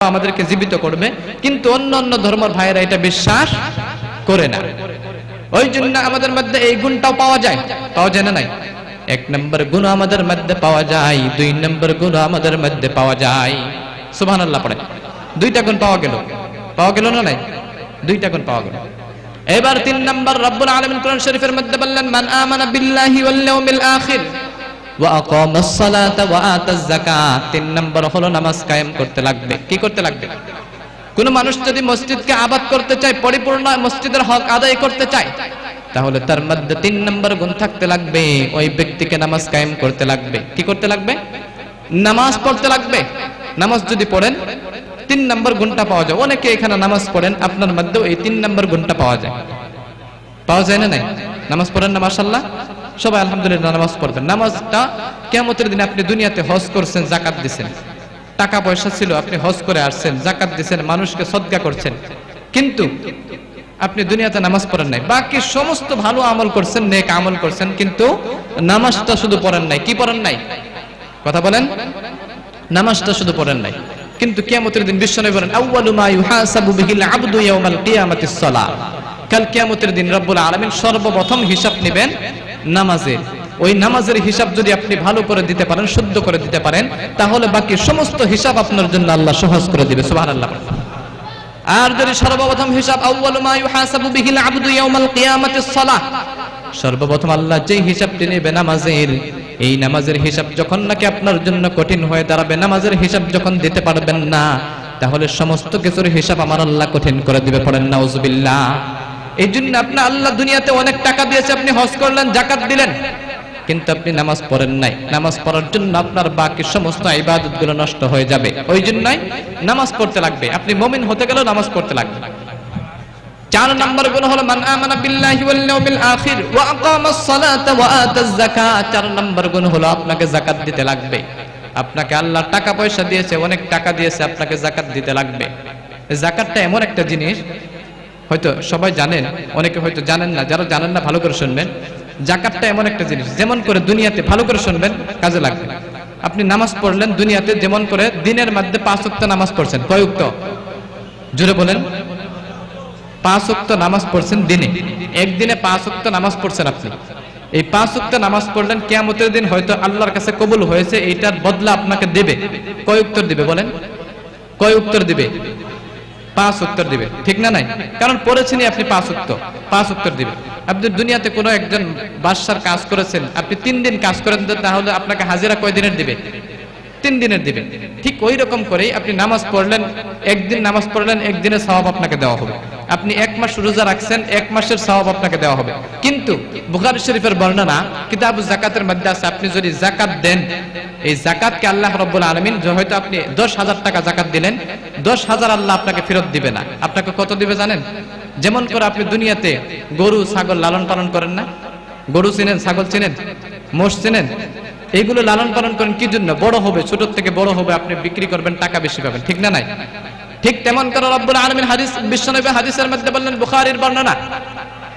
আমাদেরকে জীবিত করবে, কিন্তু অন্য অন্য ধর্মের ভাইয়েরা এটা বিশ্বাস করে না। ওই জন্য আমাদের মধ্যে এই গুণটাও পাওয়া যায়। পাওয়া যায় না নাই। এক নম্বর গুণ আমাদের মধ্যে পাওয়া যায়, দুই নম্বর গুণ আমাদের মধ্যে পাওয়া যায়। সুবহান আল্লাহ পড়ে দুইটা গুণ পাওয়া গেল। পাওয়া গেল না নাই? দুইটা গুণ পাওয়া গেল। এবার তিন নম্বর রব্বুল আলামিন কোরআন শরীফের মধ্যে বললেন, মান আমানা বিল্লাহি ওয়াল ইয়াউমিল আখির। তিন নম্বর হলো নামাজ কায়েম করতে লাগবে। কি করতে লাগবে? কোন মানুষ যদি মসজিদকে আবাদ করতে চায়, পরিপূর্ণ মসজিদের হক আদায় করতে চায়, তাহলে তার মধ্যে তিন নম্বর গুণ থাকতে লাগবে। ওই ব্যক্তিকে নামাজ কায়েম করতে লাগবে। কি করতে লাগবে? নামাজ পড়তে লাগবে। নামাজ যদি পড়েন, তিন নম্বর গুণটা পাওয়া যায়। অনেকে এখানে নামাজ পড়েন, আপনার মধ্যেও এই তিন নম্বর গুণটা পাওয়া যায়। পাওয়া যায় না নাই? নামাজ পড়েন না মাসাল্লাহ সবাই আলহামদুলিল্লাহ নামাজ পড়বেন। নামাজটা কেমতের দিনে আপনি দুনিয়াতে হজ করছেন, জাকাত দিছেন। টাকা পয়সা ছিল, আপনি হজ করে আসছেন, জাকাত দিছেন, মানুষকে সদ্গা করছেন। কিন্তু আপনি দুনিয়াতে নামাজ পড়েন নাই। বাকি সমস্ত ভালো আমল করছেন, নেক আমল করছেন, কিন্তু নামাজটা শুধু পড়েন নাই। কি পড়েন নাই? কথা বলেন? নামাজটা শুধু পড়েন নাই। কিন্তু কিয়ামতের দিন বিশ্বনবী বলেন, আউয়ালু মা ইউহাসাবু বিহিল আবদু ইয়াউমাল কিয়ামাতিস সালাহ। কাল কিয়ামতের দিন রব্বুল আলামিন সর্বপ্রথম হিসাব নেবেন নামাজের ওই নামাজের হিসাব যদি আপনি ভালো করে দিতে পারেন, শুদ্ধ করে দিতে পারেন, তাহলে বাকি সমস্ত হিসাব আপনার জন্য আল্লাহ সহজ করে দিবে, সুবহানাল্লাহ। আর যদি সর্বপ্রথম হিসাব সর্বপ্রথম আল্লাহ যেই হিসাবটি নেবে নামাজের, এই নামাজের হিসাব যখন নাকি আপনার জন্য কঠিন হয়ে দাঁড়াবে, নামাজের হিসাব যখন দিতে পারবেন না, তাহলে সমস্ত কিছুর হিসাব আমার আল্লাহ কঠিন করে দিবে, পড়েন, নাউজুবিল্লাহ। এই জন্য আপনার আল্লাহ দুনিয়াতে অনেক টাকা দিয়েছে, আপনি হজ করলেন জাকাত দিলেন। কিন্তু আপনি নামাজ পড়েন নাই। নামাজ পড়ার জন্য আপনার বাকি সমস্ত ইবাদতগুলো নষ্ট হয়ে যাবে। ওই জন্যই নামাজ পড়তে লাগবে। আপনি মমিন হতে গেলেও নামাজ পড়তে লাগবে। চার নম্বর গুণ হলো, মান আমানা বিল্লাহি ওয়াল ইয়াউমিল আখির ওয়া আকামাস সালাতা ওয়া আতাজ যাকাত। চার নম্বর গুণ হলো, আপনাকে যাকাত দিতে লাগবে। আপনাকে আল্লাহ টাকা পয়সা দিয়েছে, অনেক টাকা দিয়েছে, আপনাকে যাকাত দিতে লাগবে। যাকাতটা এমন একটা জিনিস হয়তো সবাই জানেন, অনেকে হয়তো জানেন না, যারা জানেন না ভালো করে শুনবেন। জাকাতটা এমন একটা জিনিস, যেমন করে দুনিয়াতে ভালো করে শুনবেন, কাজে লাগবে। আপনি নামাজ পড়লেন দুনিয়াতে, যেমন করে দিনের মধ্যে পাঁচ ওয়াক্ত নামাজ পড়ছেন। কয় ওয়াক্ত? জুড়ে বলেন। পাঁচ ওয়াক্ত নামাজ পড়ছেন দিনে। একদিনে পাঁচ ওয়াক্ত নামাজ পড়ছেন আপনি। এই পাঁচ ওয়াক্ত নামাজ পড়লেন, কিয়ামতের দিন হয়তো আল্লাহর কাছে কবুল হয়েছে, এইটার বদলা আপনাকে দেবে। কয় উত্তর দিবে বলেন? কয় উত্তর দিবে? পাঁচ উত্তর দিবে। ঠিক না নাই? কারণ পড়েছেনই আপনি পাঁচ উত্তর। পাঁচ উত্তর দিবে। আপনি দুনিয়াতে কোনো একজন বাদশার কাজ করেছেন, আপনি তিন দিন কাজ করেন তাহলে আপনাকে হাজিরা কয় দিনের দিবে? তিন দিনের দিবে। ঠিক ওই রকম করেই আপনি নামাজ পড়লেন, একদিন নামাজ পড়লেন, একদিনের সওয়াব আপনাকে দেওয়া হবে। আপনি এক মাস রোজা রাখছেন, এক মাসের সওয়াব আপনাকে দেওয়া হবে। কিন্তু বুখারী শরীফের বর্ণনা, কিতাব জাকাতের মধ্যে আছে, আপনি যদি জাকাত দেন, এই জাকাতকে আল্লাহ রব্বুল আলমিন হয়তো আপনি দশ হাজার টাকা জাকাত দিলেন, দশ হাজার আল্লাহ আপনাকে ফেরত দিবে না। আপনাকে কত দিবে জানেন? যেমন করে আপনি দুনিয়াতে গরু, ছাগল লালন পালন করেন না? গরু চিনেন, ছাগল চিনেন? মোষ চিনেন? এইগুলো লালন পালন করেন কি জন্য? বড় হবে, ছোট থেকে বড় হবে, আপনি বিক্রি করবেন, টাকা বেশি পাবেন, ঠিক না নাই? ঠিক তেমন করে রব্বুল আলমিন হাদিস, বিশ্বনবী হাদিসের মধ্যে বললেন, বুখারীর বর্ণনা।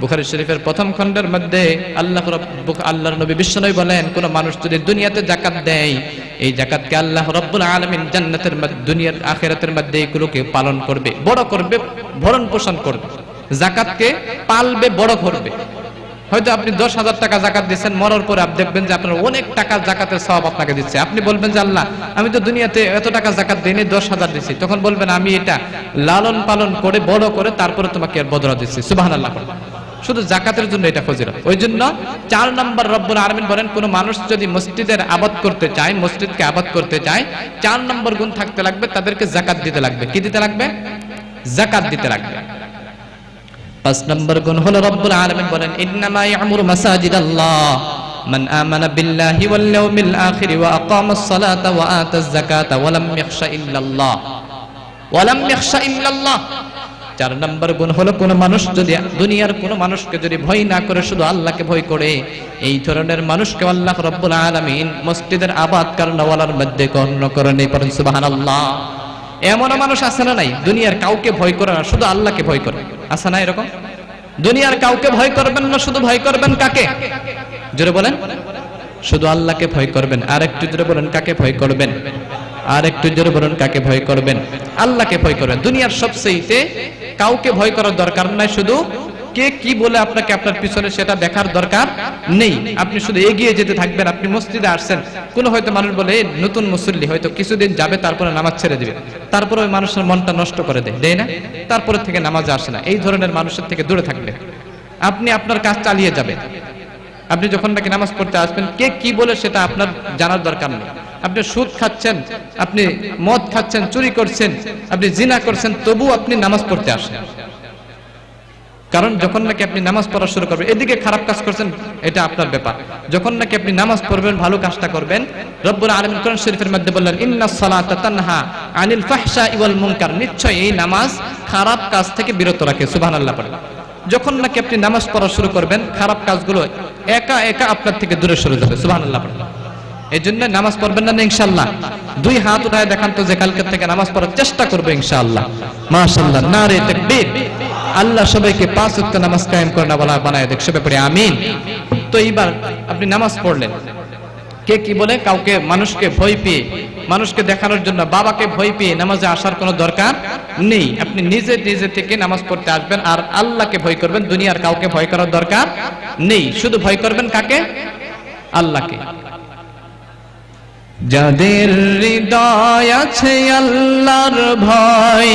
বুখারী শরীফের প্রথম খণ্ডের মধ্যে আল্লাহ আল্লাহর নবী বিশ্বনবী বলেন, কোন মানুষ যদি দুনিয়াতে জাকাত দেয়, এই জাকাতকে আল্লাহ রব্বুল আলমিন জান্নাতের দুনিয়ার আখেরাতের মধ্যে এগুলোকে পালন করবে, বড় করবে, ভরণ পোষণ করবে। জাকাতকে পালবে, বড় করবে। হয়তো আপনি দশ হাজার টাকা জাকাত দিচ্ছেন, মরার পরে আপনি দেখবেন যে আপনার অনেক টাকা জাকাতের সব আপনাকে দিচ্ছে। আপনি বলবেন যে, আল্লাহ, আমি তো দুনিয়াতে এত টাকা জাকাত দিইনি, দশ হাজার দিচ্ছি তখন বলবেন, আমি এটা লালন পালন করে, বড় করে তারপরে তোমাকে এর বদলা দিচ্ছি। সুবাহ আল্লাহ শুধু জাকাতের জন্য এটা ফজিল ওই জন্য চার নম্বর রব্বুল আলমিন বলেন, কোন মানুষ যদি মসজিদের আবাদ করতে চায়, মসজিদকে আবাদ করতে চায়, চার নম্বর গুণ থাকতে লাগবে, তাদেরকে জাকাত দিতে লাগবে। কি দিতে লাগবে? জাকাত দিতে লাগবে। পাঁচ নম্বর গুণ হলো রব্বুল আলামিন বলেন, ইন্নামা ইয়াখশা ইল্লাল্লাহ। চার নম্বর গুণ হলো মানুষ যদি, দুনিয়ার কোন মানুষকে যদি ভয় না করে, শুধু আল্লাহকে ভয় করে, এই ধরনের মানুষকে আল্লাহ রব্বুল আলামিন মসজিদের আবাদ কারণওয়ালার মধ্যে গণ্য করেন এই পড়েন সুবহানাল্লাহ। এমনও মানুষ আছে না নাই? দুনিয়ার কাউকে ভয় করে না, শুধু আল্লাহকে ভয় করে। আছে না এরকম? দুনিয়ার কাউকে ভয় করবেন না, শুধু ভয় করবেন কাকে? জোরে বলেন। শুধু আল্লাহকে ভয় করবেন। আর একটু জোরে বলেন, কাকে ভয় করবেন? আর একটু জোরে বলেন, কাকে ভয় করবেন? আল্লাহকে ভয় করবেন। দুনিয়ার সবচেয়ে কাউকে ভয় করার দরকার নাই, শুধু কে কি বলে আপনাকে আপনার পিছনে সেটা দেখার দরকার নেই। আপনি শুধু এগিয়ে যেতে থাকবেন, আপনি মসজিদে আসছেন। কোনো হয়তো মানুষ বলে নতুন মুসল্লি। হয়তো কিছুদিন যাবে, তারপরে নামাজ ছেড়ে দিবে। তারপরে ওই মানুষের মনটা নষ্ট করে দেয় দেয় না? তারপরে থেকে নামাজে আসে না। এই ধরনের মানুষের থেকে দূরে থাকবে। আপনি আপনার কাজ চালিয়ে যাবেন। আপনি যখন নাকি নামাজ পড়তে আসবেন, কে কি বলে সেটা আপনার জানার দরকার নেই। আপনি সুদ খাচ্ছেন, আপনি মদ খাচ্ছেন, চুরি করছেন, আপনি জিনা করছেন তবু আপনি নামাজ পড়তে আসেন। কারণ যখন নাকি আপনি নামাজ পড়া শুরু করবেন, এদিকে খারাপ কাজ করছেন, এটা আপনার ব্যাপার। যখন নাকি আপনি নামাজ পড়বেন, ভালো কাজটা করবেন, রব্বুল আলামিন কোরআন শরীফের মধ্যে বললেন ইন্নাস সালাতা তানহা আনিল ফাহশা ওয়াল মুনকার। নিশ্চয়ই এই নামাজ খারাপ কাজ থেকে বিরত রাখে, সুবহানাল্লাহ পড়ে। যখন নাকি আপনি নামাজ পড়া শুরু করবেন, খারাপ কাজগুলো একা একা আপনার থেকে দূরে সরে যাবে, সুবহানাল্লাহ পড়ে। এই জন্য নামাজ পড়বেন না ইনশাআল্লাহ। দুই হাত উঠায় দেখান তো যে কালকে থেকে নামাজ পড়ার চেষ্টা করবে, ইনশাআল্লাহ। মাশাআল্লাহ নারে তাকবীর আল্লাহ সবাইকে পাঁচ ওয়াক্ত নামাজ কায়েম করে না বলা বানায় দেখ সবাই পড়ে আমিন। তো এইবার আপনি নামাজ পড়লেন। কে কি বলে? কাউকে, মানুষকে ভয় পেয়ে। মানুষকে দেখানোর জন্য বাবাকে ভয় পেয়ে নামাজে আসার কোনো দরকার নেই। আপনি নিজে নিজে থেকে নামাজ পড়তে আসবেন আর আল্লাহকে ভয় করবেন। দুনিয়ার কাউকে ভয় করার দরকার নেই। শুধু ভয় করবেন কাকে? আল্লাহকে। যাদের হৃদয় আছে আল্লাহর ভয়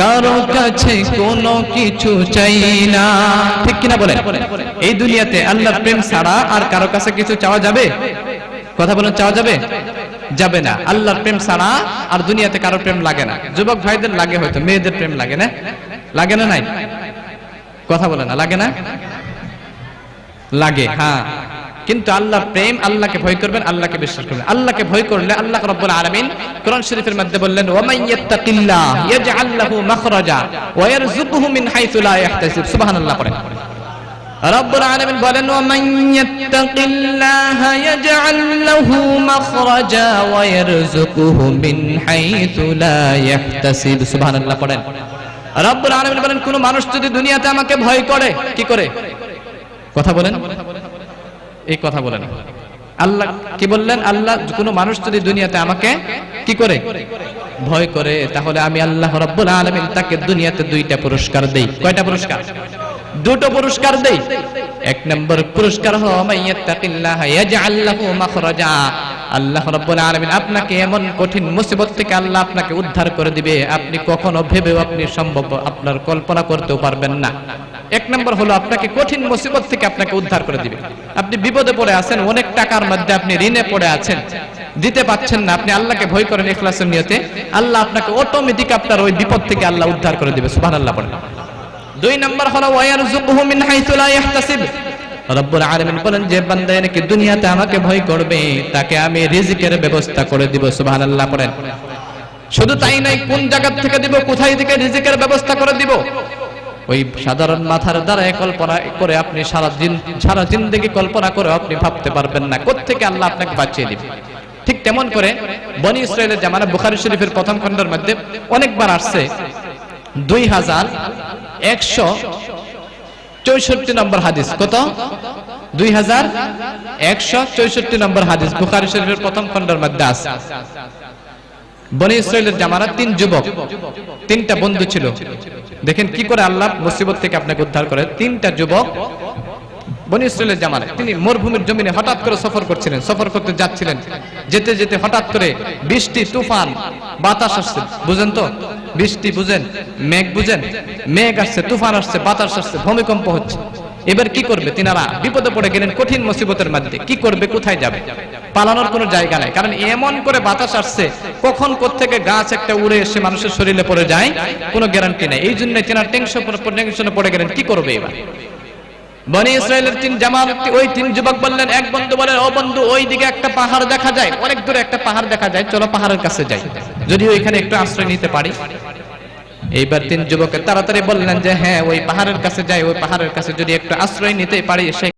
কারও কাছে কোনো কিছু চাই না। ঠিক কিনা বলে এই দুনিয়াতে আল্লাহর প্রেম ছাড়া আর কারও কাছে কিছু চাওয়া যাবে? কথা বলেন, চাওয়া যাবে? যাবে না। আল্লাহর প্রেম ছাড়া আর দুনিয়াতে কারও প্রেম লাগে না। যুবক ভাইদের লাগে হয়তো, মেয়েদের প্রেম লাগে না? লাগে না নাই? কথা বলে না, লাগে না? লাগে হ্যাঁ। কিন্তু আল্লাহর প্রেম আল্লাহকে ভয় করবেন, আল্লাহকে বিশ্বাস করবেন। আল্লাহকে ভয় করলে আল্লাহ রাব্বুল আলামিন কোরআন শরীফের মধ্যে বললেন ওয়া মান ইয়াত্তাকিল্লাহ ইয়াজআল লাহু মাখরাজা ওয়া ইয়ারযুকুহু মিন হাইথু লা ইয়াহতাসিব। সুবহানাল্লাহ পড়েন। রব্বুল আলামিন বলেন ওয়া মান ইয়াত্তাকিল্লাহ ইয়াজআল লাহু মাখরাজা ওয়া ইয়ারযুকুহু মিন হাইথু লা ইয়াহতাসিব। সুবহানাল্লাহ পড়েন। রব্বুল আলামিন বলেন, কোন মানুষ যদি দুনিয়াতে আমাকে ভয় করে, কি করে? কথা বলেন। এই কথা বলেন। আল্লাহ কি বললেন? আল্লাহ কোন মানুষ যদি দুনিয়াতে আমাকে কি করে? ভয় করে। তাহলে আমি আল্লাহ রব্বুল আলামিন তাকে দুনিয়াতে দুইটা পুরস্কার দেই। কয়টা পুরস্কার? দুটো পুরস্কার দেই। এক নম্বর পুরস্কার আল্লাহ রাব্বুল আলামিন আপনাকে এমন কঠিন মুসিবত থেকে আল্লাহ আপনাকে উদ্ধার করে দিবে। আপনি কখনো ভেবেও আপনি সম্ভব আপনার কল্পনা করতেও পারবেন না। এক নম্বর হলো আপনাকে কঠিন মুসিবত থেকে আপনাকে উদ্ধার করে দিবে। আপনি বিপদে পড়ে আছেন, অনেক টাকার মধ্যে আপনি ঋণে পড়ে আছেন। দিতে পাচ্ছেন না, আপনি আল্লাহকে ভয় করেন ইখলাসের নিয়তে। আল্লাহ আপনাকে অটোমেটিক আপনার ওই বিপদ থেকে আল্লাহ উদ্ধার করে দিবে, সুবহানাল্লাহ পড়েন দুই নম্বর হলো, ওয়ায়ারযুকুহু মিন ইয়াহতাসিব। রব্বুল আলামিন বলেন, যে বান্দা নাকি দুনিয়াতে আমাকে ভয় করবে, তাকে আমি রিজিকের ব্যবস্থা করে দিব, সুবহানাল্লাহ পড়েন শুধু তাই নাই কোন জায়গা থেকে দিব, কোথায় থেকে রিজিকের ব্যবস্থা করে দিব? ওই সাধারণ মাথার দ্বারা কল্পনা করে আপনি সারা দিন, সারা জিন্দগি কল্পনা করে আপনি ভাবতে পারবেন না। কোত্থেকে আল্লাহ আপনাকে বাঁচিয়ে দিবে? ঠিক তেমন করে বনি ইসরায়েলের জামানা বুখারি শরীফের প্রথম খণ্ডের মধ্যে অনেকবার আসছে। দুই হাজার একশো চৌষট্টি নম্বর হাদিস। কত? দুই হাজার একশো চৌষট্টি নম্বর হাদিস বুখারি শরীফের প্রথম খণ্ডের মধ্যে আছে বনি ইসরায়েলের জামানা তিন যুবক, তিনটা বন্ধু ছিল। দেখেন কি করে আল্লাহ মুসিবত থেকে আপনাকে উদ্ধার করে। তিনটা যুবক বনি ইসরায়েলের তিনি মরুভূমির জমিনে হঠাৎ করে সফর করছিলেন, সফর করতে যাচ্ছিলেন। যেতে যেতে হঠাৎ করে বৃষ্টি, তুফান, বাতাস আসছে। বুঝেন তো? বৃষ্টি বুঝেন, মেঘ বুঝেন, মেঘ আসছে, তুফান আসছে, বাতাস আসছে, ভূমিকম্প হচ্ছে। এবার কি করবে? তিনারা বিপদে পড়ে গেলেন কঠিন মুসিবতের মধ্যে। কি করবে? কোথায় যাবে? পালানোর কোনো জায়গা নাই। কারণ এমন করে বাতাস আসছে, কখন কোত্থেকে গাছ একটা উড়ে এসে মানুষের শরীরে পড়ে যায়, কোনো গ্যারান্টি নাই। এই জন্য তিনার টেনশন পড়ে গেলেন। কি করবে এবার? পাহাড় দেখা যায়। অনেক দূরে একটা পাহাড় দেখা যায়। চলো পাহাড়ের কাছে যাই। যদি ওইখানে একটু আশ্রয় নিতে পারি। এইবার তিন যুবকে তাড়াতাড়ি বললেন যে হ্যাঁ ওই পাহাড়ের কাছে যাই, ওই পাহাড়ের কাছে যদি একটু আশ্রয় নিতে পারি সে